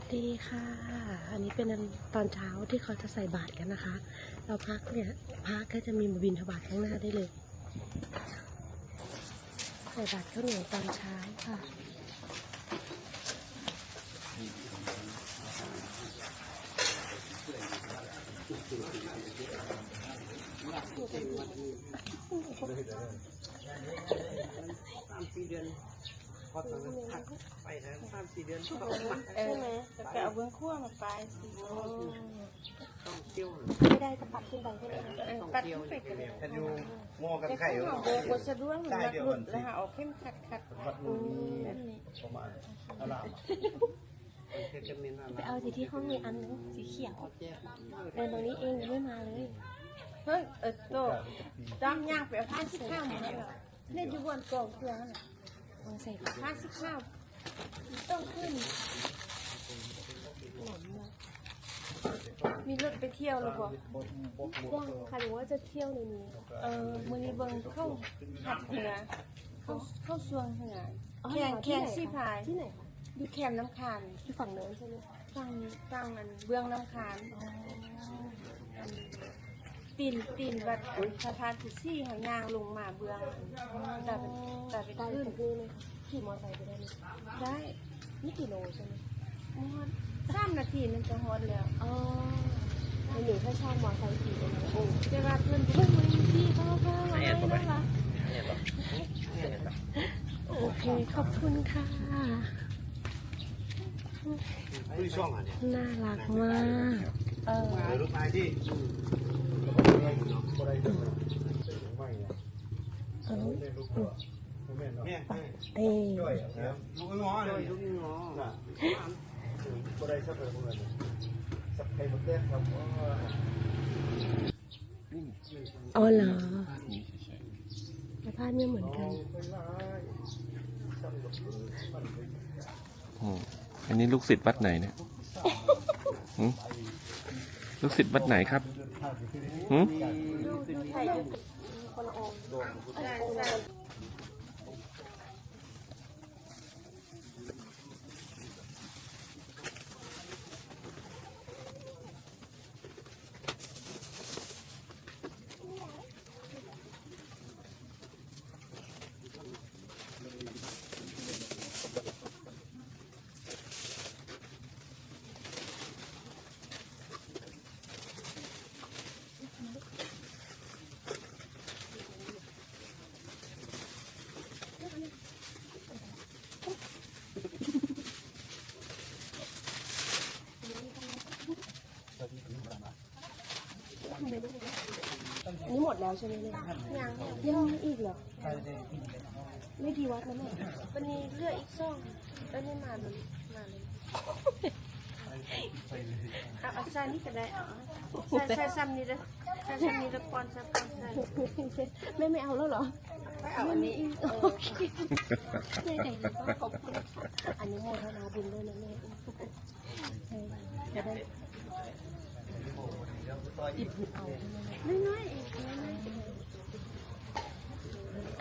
วัสดีค่ะ อันนี้เป็นตอนเช้าที่เขาจะใส่บาตรกันนะคะ เราพักเนี่ยพักก็จะมีมาบินทบาทข้างหน้าได้เลย ใส่บาตรข้าวเหนียวตอนเช้าค่ะสามสี่เดือน อตอนนั้นไปแล้วสามสี่เดือนต้องเออแต่แกเอาเบื้องขั้วมาไปสิต้องเที่ยวไม่ได้จะปัดขึ้นไปใช่ไหมปัดขึ้นไปกันเลยถ้าอยู่หม้อกับแต่ไข่ข้างนอกโบกสะดวกมันรักหลุดแล้วหาเอาเข้มขัดขัดวัดลุงแบบนี้ประมาณอารามเทศมินอะไรไปเอาสีที่ห้องมีอันนึงสีเขียวเดินตรงนี้เองยังไม่มาเลยเฮ้ยเออโตจ้างย่างไปเอาผ้าสิบข้าวมาแล้วเนี่ยอยู่บนกองเครื่อนะวาใส่ผ้าสิบข้าวต้องขึ้นมีรถไปเที่ยวหรือเปล่าว่างค่ะหรือว่าจะเที่ยวในนี้เออมือนี้เบิ่งเข้าหัดเหนือเข้าเข้าสวงเหนือแข่งที่แข่งไหนคะซี่พายที่ไหนคะอยู่แคมป์น้ำคานที่ฝั่งโน้นใช่ไหมฟังฟังอันเบื้องน้ำคานอัน ตีนตีนวัดอันพระธาตุที่ซี่หางยางลงมาเบื้องแต่เป็นแต่เป็นได้ขึ้นจากนี่เลยค่ะขี่มอเตอร์ไซค์ไปได้ไหมได้นี่กี่โลใช่ไหมฮอดสามนาทีมันจะฮอดแล้วอ๋อในหนูแค่ชอบมอเตอร์ไซค์ขี่เองนะโอ้แต่ว่าเพื่อนเฮ้ยมันพี่พ่อพ่อมาให้นะคะโอเคขอบคุณค่ะผู้ช่องอะเนี่ยน่ารักมากเออมารูปไม้ที่ก็ได้ดูไม่ เออเนี่ยเอ้ลูกง้อเลยลูกงอบ่ได้สักเลยพวกนั้นสักใครมาแก้ครับอ๋อเหรอภาพไม่เหมือนกันอืมอันนี้ลูกศิษย์วัดไหนเนี่ยลูกศิษย์วัดไหนครับ หืม แล้วใช่ไหมเนี่ยยังยังมีอีกเหรอ ไม่กี่วัดนะแม่วันนี้เลือกอีกสองแล้วนี่มาเลยมาเลยเอาเอาใส่นี่ก็ได้เอาใส่ใส่ซ้ำนี่เลยใส่ซ้ำนี่แล้วปอนใส่ปอนใส่แม่ไม่เอาแล้วเหรอไม่เอาอันนี้โอเคขอบคุณอันนี้โมทนาบุญด้วยนะแม่จะได้หยิบหยิบเอาน้อยๆอีกน้อย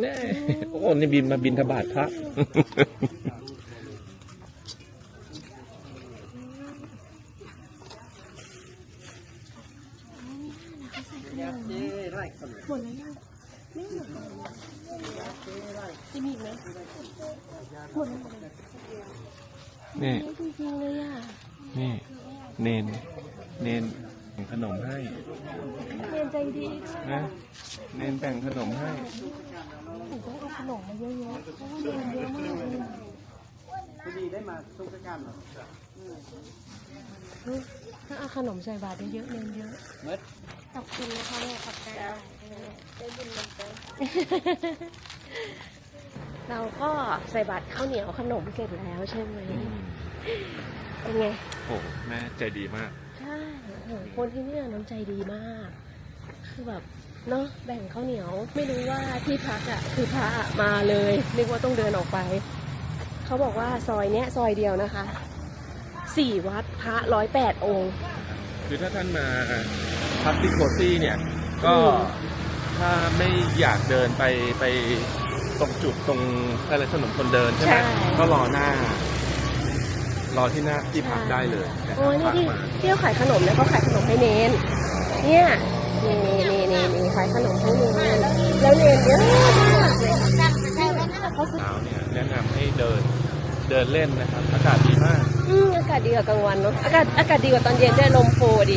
แน่โอ้นี่บินมาบินทบาทพระ ยาเจ๊ไร่คน หมดแล้วยังไม่หมดเลยจะมีอีกไหมหมดแล้วหมดแล้ว นี่ ไม่จริงๆเลยอะ นี่ เนน เนนแบ่ง ขนมให้เรียนใจดีด้วยนะเนนแบ่งขนมให้หนูต้องเอาขนมมาเยอะๆเพราะว่าเรียนเยอะมากเลยพอดีได้มาทุกการหรอถ้าเอาขนมใส่บาตรเยอะๆเรียนเยอะเมื่อขอบคุณนะคะแม่ขอบใจๆเอาได้บุญมันไปเราก็ใส่บาตรข้าวเหนียวขนมเสร็จแล้วใช่ไหมเป็นไงโอ้แม่ใจดีมากใช่ โอ้โหคนที่เนี่ยน้ำใจดีมาก คือแบบเนาะแบ่งข้าวเหนียว ไม่รู้ว่าที่พักอะ่ะคือพระอะมาเลยนึกว่าต้องเดินออกไป เขาบอกว่าซอยเนี้ยซอยเดียวนะคะสี่วัดพระร้อยแปดองค์คือถ้าท่านมาพักที่โคซี่เนี่ย ก็อืมถ้าไม่อยากเดินไปไปตรงจุดตรงอะไรถนนคนเดินใช่ไหมก็รอหน้า รอที่หน้าที่พักได้เลยนะครับโอ้ยนี่พักที่มาที่เขาขายขนมเนี่ยเขาขายขนมให้เนนเนี่ยนี่นี่นี่นี่ขายขนมให้เนนแล้วเนนเยอะมากเลยเขาซื้อเช้าเนี่ยแนะนำให้เดินเดินเล่นนะครับ อากาศดีมาก อืมอากาศดีกว่ากลางวันเนาะอากาศอากาศดีกว่าตอนเย็นด้วยลมโฟดี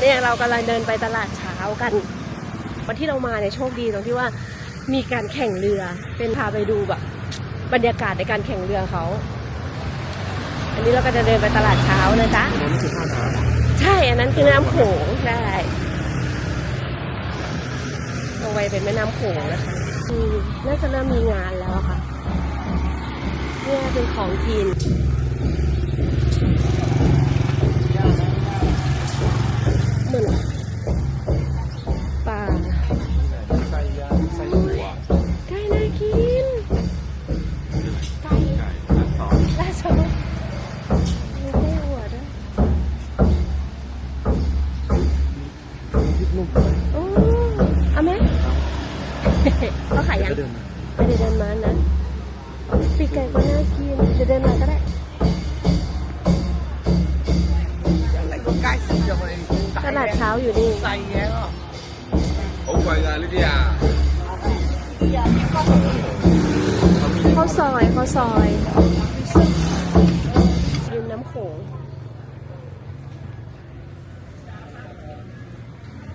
เนี่ยเรากำลังเดินไปตลาดเช้ากัน วันที่เรามาเนี่ยโชคดีตรงที่ว่ามีการแข่งเรือเป็นพาไปดูแบบบรรยากาศในการแข่งเรือเขา อันนี้เราก็จะเดินไปตลาดเช้านะจ๊ะตรงนี้คือท่าน้ใช่อันนั้นคือแม่น้ำโขงได้ลงไปเป็นแม่น้ำโขงนะคะอืมน่าจะเริ่มมีงานแล้วอะค่ะเนี่ยเป็นของกินเหมือน ข้าวซอยข้าวซอยริมน้ำโขง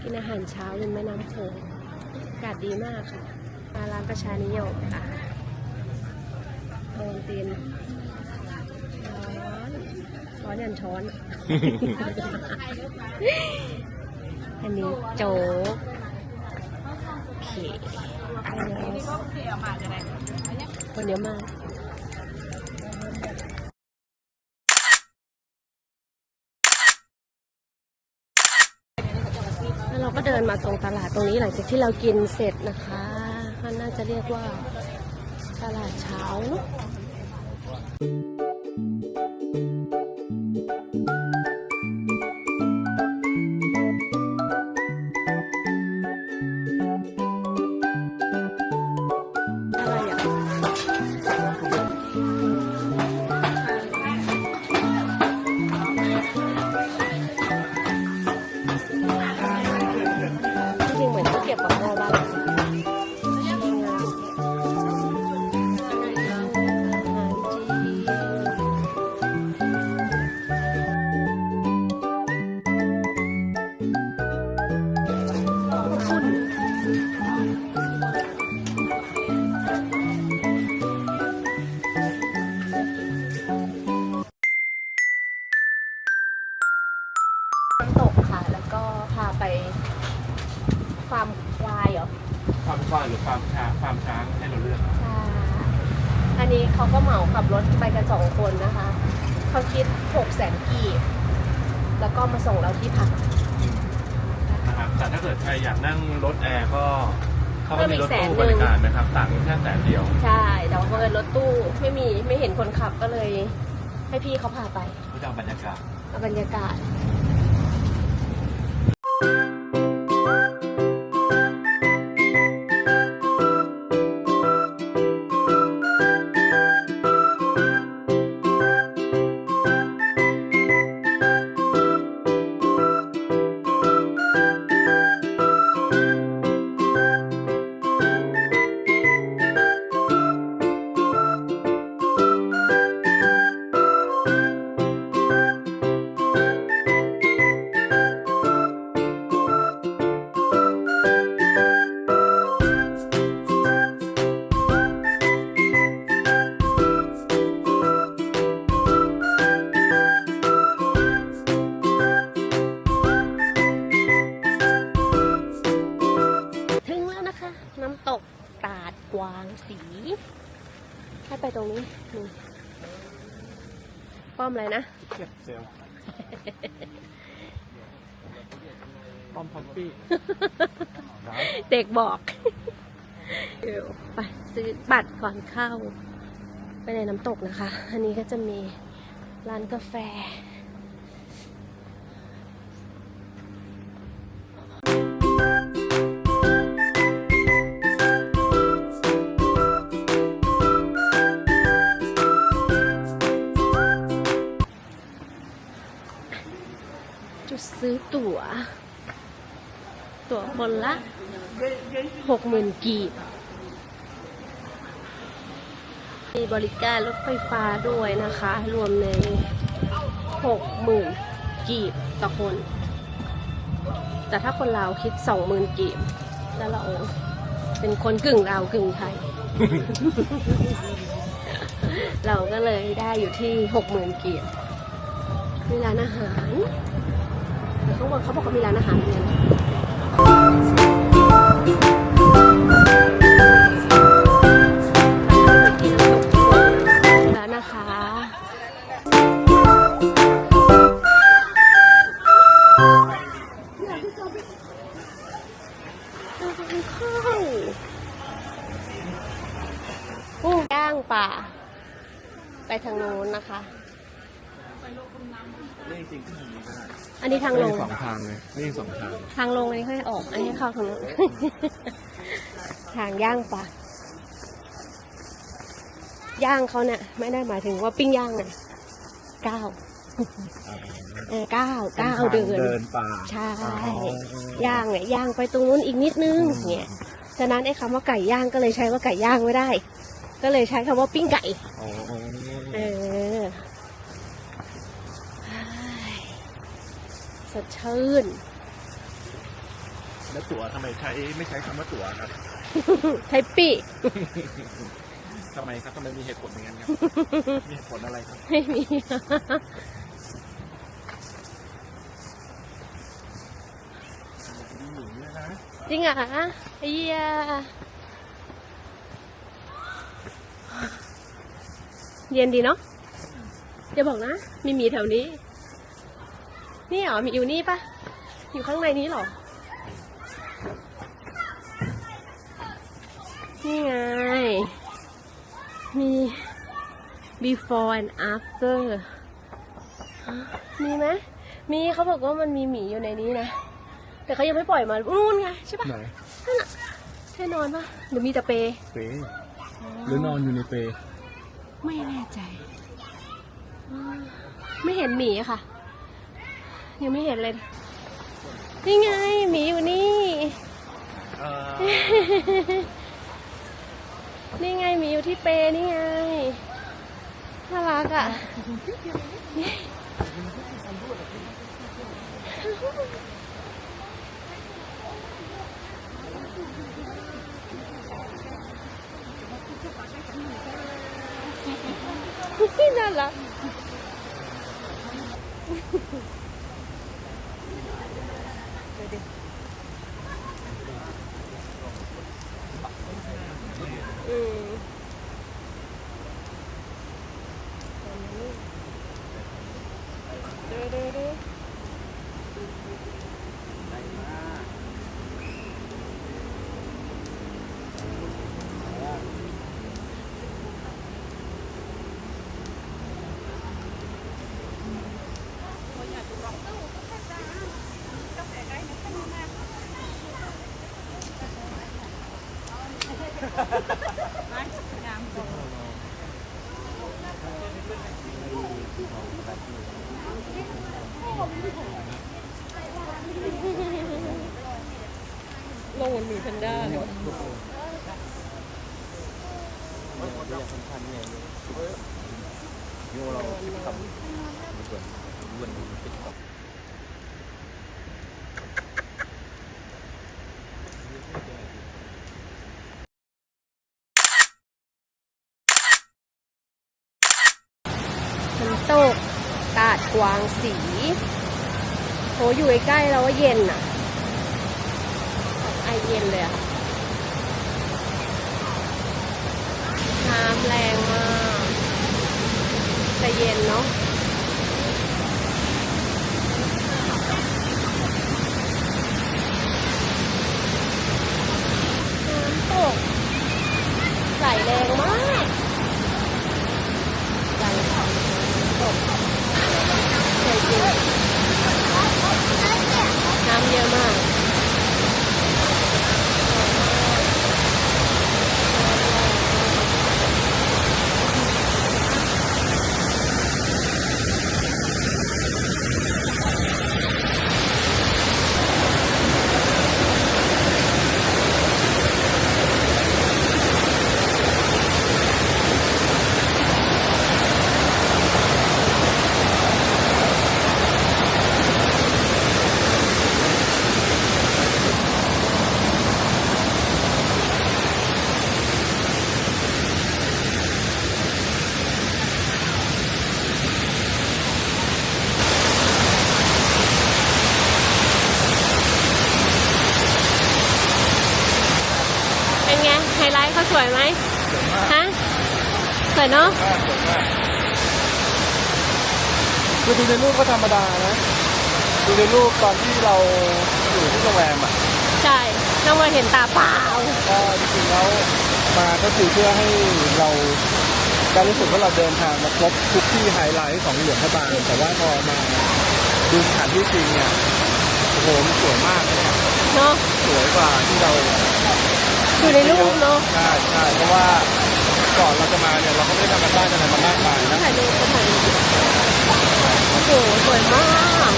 กินอาหารเช้าริมแม่น้ำโขงอากาศดีมากค่ะมาร้านประชานิยมค่ะโอนตีนร้อนร้อนยันช้อน อันนี้โจ๊กโอ เคคนเยอะมากแล้วเราก็เดินมาตรงตลาดตรงนี้หลังจากที่เรากินเสร็จนะคะมันน่าจะเรียกว่าตลาดเช้าเน ฟาร์มควายเหรอความควายหรือความช้างความช้างให้เราเลือกใช่อันนี้เขาก็เหมาขับรถไปกันสองคนนะคะ เขาคิดหกแสนกีบแล้วก็มาส่งเราที่พักนะครับแต่ถ้าเกิดใครอยากนั่งรถแอร์ก็เขาก็มีรถเพิ่มอีกแสนตู้หนึ่บงริการนะครับต่างกันแค่แสนเดียว ใช่แต่ว่าเพิ่นรถตู้ไม่มีไม่เห็นคนขับก็เลย ให้พี่เขาพาไปเพื่อจะเอาบรรยากาศเอาบรรยากาศ ป้อมอะไรนะเก็บเซลลปอมพอปปี้เด็กบอกเดี๋ยวไปซื้อบัตรก่อนเข้า ไปในน้ำตกนะคะ อันนี้ก็จะมีร้านกาแฟ คนละหกหมื่นกีบมีบริการรถไฟฟ้าด้วยนะคะ รวมในหกหมื่นกีบต่อคน แต่ถ้าคนลาวคิดสองหมื่นกีบแล้วเราเป็นคนกึ่งลาวกึ่งไทย เราก็เลยได้อยู่ที่หกหมื่นกีบมีร้านอาหารแต่ข้างบนเขาบอกว่ามีร้านอาหารเหมือนกัน แทางลง สองทางเลยนี่สองทาง ทางลงอันนี้ค่อยออก อันนี้เข้าทางนู้นทางย่างปลาย่างเขาเนี่ย ไม่ได้หมายถึงว่าปิ้งย่างเนี่ยก้าวเออก้าวก้าวเดินเดินป่าใช่ย่างเนี่ยย่างไปตรงนู้นอีกนิดนึงเนี่ยฉะนั้นไอ้คำว่าไก่ย่างก็เลยใช้ว่าไก่ย่างไม่ได้ ก็เลยใช้คำว่าปิ้งไก่ อ๋อ เออ สดชื่น แล้วตั๋วทำไมใช้ไม่ใช้คำว่าตั๋วครับใช้ปี้ทำไมครับทำไมมีเหตุผลอย่างนั้นครับ มีเหตุผลอะไรครับ ไม่มีมีหญิงด้วยนะจริงเหรอไอ้เหี้ยเย็นดีเนาะจะบอกนะ มีหมีแถวนี้ นี่เหรอ มีอยู่นี่ปะอยู่ข้างในนี้เหรอ นี่ไง มี before and after ฮะมีไหม มีเขาบอกว่ามันมีหมีอยู่ในนี้นะ แต่เขายังไม่ปล่อยมานู่นไงใช่ปะไหนใช่นอนปะหรือมีแต่เปรย์เปหรือนอนอยู่ในเปไม่แน่ใจอ่าไม่เห็นหมีอะค่ะ ยังไม่เห็นเลย นี่ไงหมีอยู่นี่เออนี่ไงหมีอยู่ที่เปรย์นี่ไง น่ารักอะ น่ารัก น้ำตกตาดกวางสีโหอยู่ใกล้เราว่าเย็นอะไอเย็นเลยอะน้ำแรงมากแต่เย็นเนาะน้ำตกไหแรงมาก น้ำเยอะมาก เป็นไง ไฮไลท์เขาสวยไหมฮะ สวย เนาะมากสวยมากคือดูในรูปก็ธรรมดานะ ดูในรูปตอนที่เราอยู่ที่โรงแรมอะ ใช่ต้องมาเห็นตาเปล่าก็จริงๆแล้วมาก็คือเพื่อให้เราได้รู้สึกว่าเราเดินทางมาครบทุกที่ไฮไลท์ของหลวงพระบางแต่ว่าพอมาดูสถานที่จริงเนี่ยโอ้โหมันสวยมากเลยอะเนาะสวยกว่าที่เรา อยู่ในรูปเนาะใช่ใช่เพราะว่า ก่อนเราจะมาเนี่ยเราก็ไม่ได้ทำกันบ้านอะไรมามากมายนะถ่ายรูปถ่ายรูปโอ้โหสวยมาก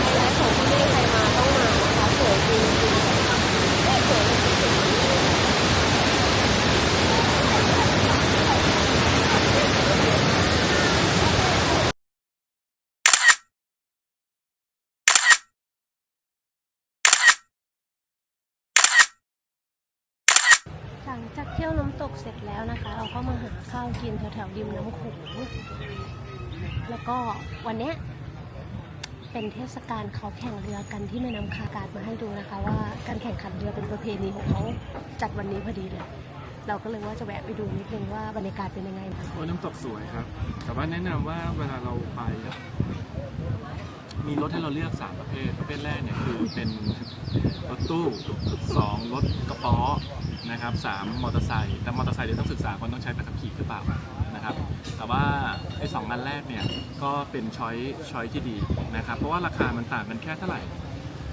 ไฮไลท์ของที่นี่ใครมาต้องมานะคะ สวยจริงจริงสวยจริง หลังจากเที่ยวน้ำตกเสร็จแล้วนะคะ เราก็มาหาวกินแถวๆริมน้ำโขงแล้วก็วันเนี้ยเป็นเทศกาลเขาแข่งเรือกันที่แม่น้ำคาการมาให้ดูนะคะ ว่าการแข่งขันเรือเป็นประเพณีของเขาจัดวันนี้พอดีเลย เราก็เลยว่าจะแวะไปดูนิดนึงว่าบรรยากาศเป็นยังไงโอ้น้ำตกสวยครับ แต่ว่าแนะนำว่าเวลาเราไป มีรถให้เราเลือกสามประเภท ประเภทแรกเนี่ยคือเป็นรถตู้สองรถกระป๋อนะครับสามมอเตอร์ไซค์แต่มอเตอร์ไซค์เดี๋ยวต้องศึกษาคนต้องใช้ใบขับขี่หรือเปล่านะครับ แต่ว่าไอ้สองอันแรกเนี่ยก็เป็นช้อยช้อยที่ดีนะครับ เพราะว่าราคามันต่างกันแค่เท่าไหร่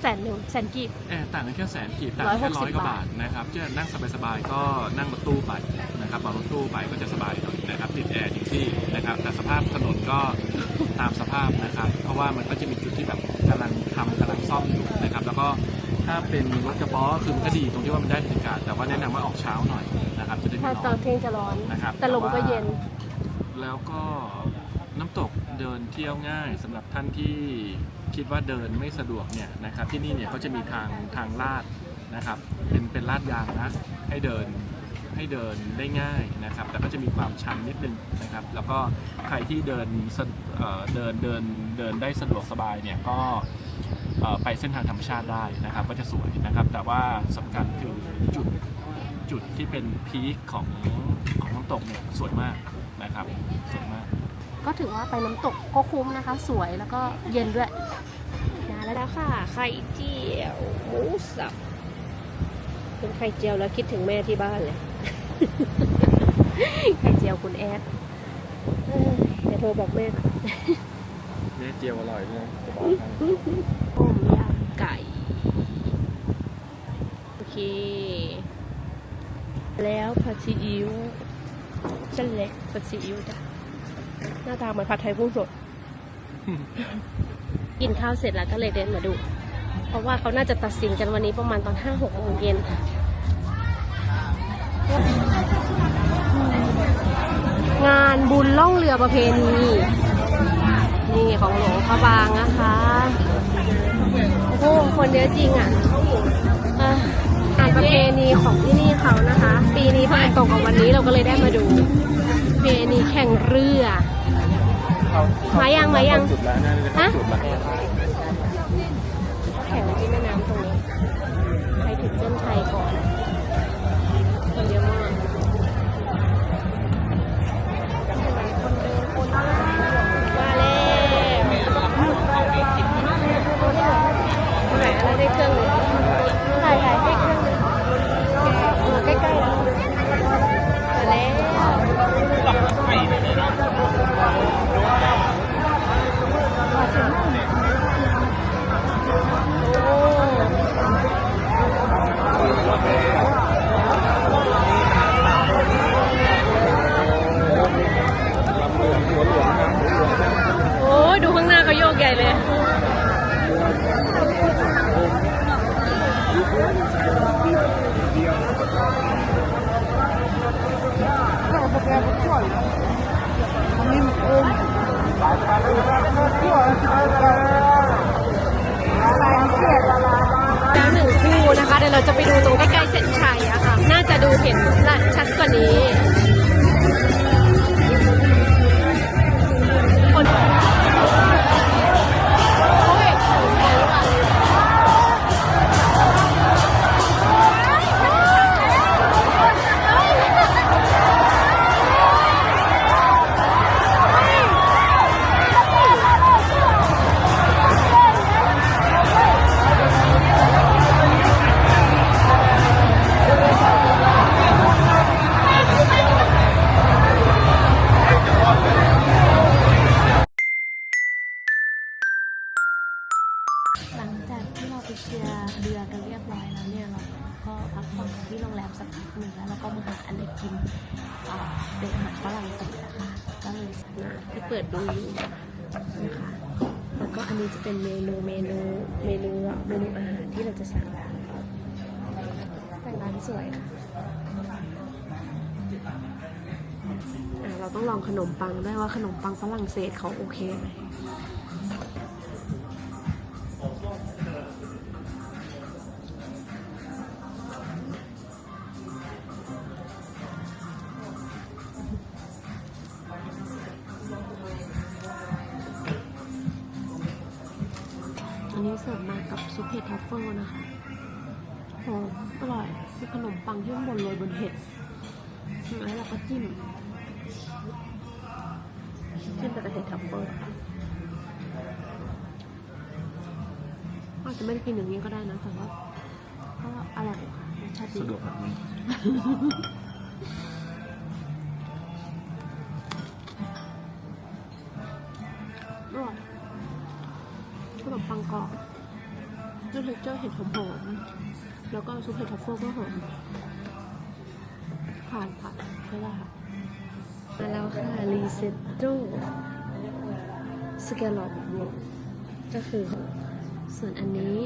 แสนหนึ่งแสนกีบแอร์ต่างกันแค่แสนกีบต่างกันแค่160ร้อยกว่าบาทนะครับจะนั่งสบายๆก็นั่งรถตู้ไปนะครับเอารถตู้ไปก็จะสบายหน่อยนะครับติดแอร์จริงๆนะครับแต่สภาพถนนก็ ตามสภาพนะครับ เพราะว่ามันก็จะมีจุดที่แบบกำลังทำกำลังซ่อมอยู่นะครับ แล้วก็ถ้าเป็นรถกระป๋อคือมันก็ดีตรงที่ว่ามันได้บรรยากาศแต่ว่าแนะนำว่าออกเช้าหน่อยนะครับ จะได้ไม่ถ้าร้ตออนน เที่ยงจะร้อน นะครับแต่ลมก็เย็น แล้วก็น้ำตกเดินเที่ยวง่ายสำหรับท่านที่คิดว่าเดินไม่สะดวกเนี่ยนะครับที่นี่เนี่ยเขาจะมีทางทางลาดนะครับเป็นเป็นลาดยางนะให้เดิน ให้เดินได้ง่ายนะครับ แต่ก็จะมีความชันนิดนึงนะครับ แล้วก็ใครที่เดินสะเอ่อเดินเดินเดินได้สะดวกสบายเนี่ยก็เอ่อไปเส้นทางธรรมชาติได้นะครับ ก็จะสวยนะครับ แต่ว่าสำคัญคือจุดจุดที่เป็นพีคของของน้ำตกเนี่ยสวยมากนะครับสวยมาก ก็ถือว่าไปน้ำตกก็คุ้มนะคะ สวยแล้วก็เย็นด้วยนะแล้วนะค่ะไข่เจียวหมูสับเป็นไข่เจียวแล้วคิดถึงแม่ที่บ้านเลย ไข่เจียวคุณแอดเออเดี๋ยวโทรบอกแม่ก่อนเนื้อเจียวอร่อยด้วยจะบอกให้ต้มยำไก่ โอเค แล้วผัดซีอิ๊วเส้นเล็กผัดซีอิ๊วจ้ะ หน้าตาเหมือนผัดไทยกุ้งสด กินข้าวเสร็จแล้วก็เลยเดินมาดู เพราะว่าเขาน่าจะตัดสินกันวันนี้ประมาณตอนห้าหกโมงเย็น งานบุญล่องเรือประเพณี นี่ของหลวงพระบางนะคะ โอ้โห คนเยอะจริงอะงานประเพณีของที่นี่เขานะคะ ปีนี้พอตรงกับวันนี้เราก็เลยได้มาดูประเพณีแข่งเรือ มายังมายังฮะ แล้วหนึ่งคู่นะคะ เดี๋ยวเราจะไปดูตรงใกล้ๆเส้นชัยอะค่ะ น่าจะดูเห็นชัดกว่านี้ ที่เปิดดูอยู่นะคะแล้วก็อันนี้จะเป็นเมนูเมนูเมนูเมนูอาหารที่เราจะสั่งแต่งร้านสวยค่ะอะเราต้องลองขนมปังด้วยว่าขนมปังฝรั่งเศสเขาโอเคไหม นนี้เสิร์ฟมากับซุปเห็ดทัฟเฟิลนะคะหอมอร่อยมีขนมปังที่ข้างบนโรยบนเห็ดแล้วเราก็จิ้ม จิ้มไปกับเห็ดทัฟเฟิลอาจจะไม่ได้กินอย่างนี้ก็ได้นะแต่ว่าก็อร่อยค่ะรสชาติดี สะดวกแบบนี้ เทคเจอร์เห็ดหอมแล้วก็ซุปเห็ดทัฟเฟิลก็หอมผ่านผ่านใช่ได้ค่ะมาแล้วค่ะรีเซตโตสแกลลอปก็คือส่วนอันนี้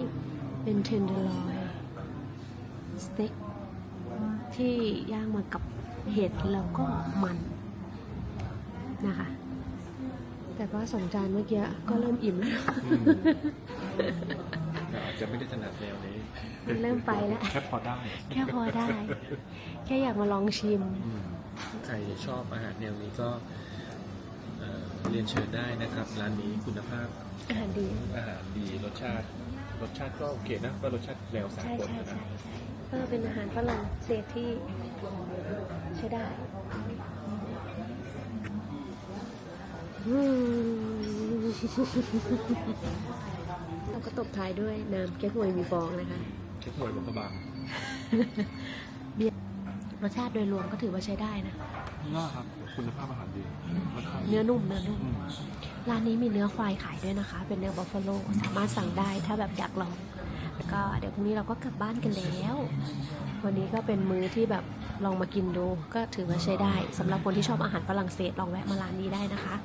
เป็นเทนเดอร์ลอยสเต็กที่ย่างมากับเห็ดแล้วก็มันนะคะ แต่ว่าสองจานเมื่อกี้ก็เริ่มอิ่มแล้ว จจะไม่ได้ถนัดแนวนี้มันเริ่มไปแล้ว แค่พอได้ แค่พอได้ แค่อยากมาลองชิมอืมใครชอบอาหารแนวนี้ก็เอ่อเรียนเชิญได้นะครับ ร้านนี้คุณภาพ อาหารดี อาหารดีรสชาติ รสชาติก็โอเคนะก็รสชาติแนวสาใช่กลใช่นะใช่ใช่เออเป็นอาหารฝรั่งเศสที่ใช้ได้อืม เราก็ตบท้ายด้วยน้ำแก้หวยมีฟองนะคะเช็คหวยหลวงพระบางรสชาติโดยรวมก็ถือว่าใช้ได้นะน่าครับ คุณภาพอาหารดีรสชาติเนื้อนุ่มเนื้อนุ่มอืมร้านนี้มีเนื้อควายขายด้วยนะคะ เป็นเนื้อบัฟฟาโลสามารถสั่งได้ถ้าแบบอยากลองแล้วก็เดี๋ยวพรุ่งนี้เราก็กลับบ้านกันแล้ว วันนี้ก็เป็นมื้อที่แบบลองมากินดู ก็ถือว่าใช้ได้สำหรับคนที่ชอบอาหารฝรั่งเศสลองแวะมาร้านนี้ได้นะคะ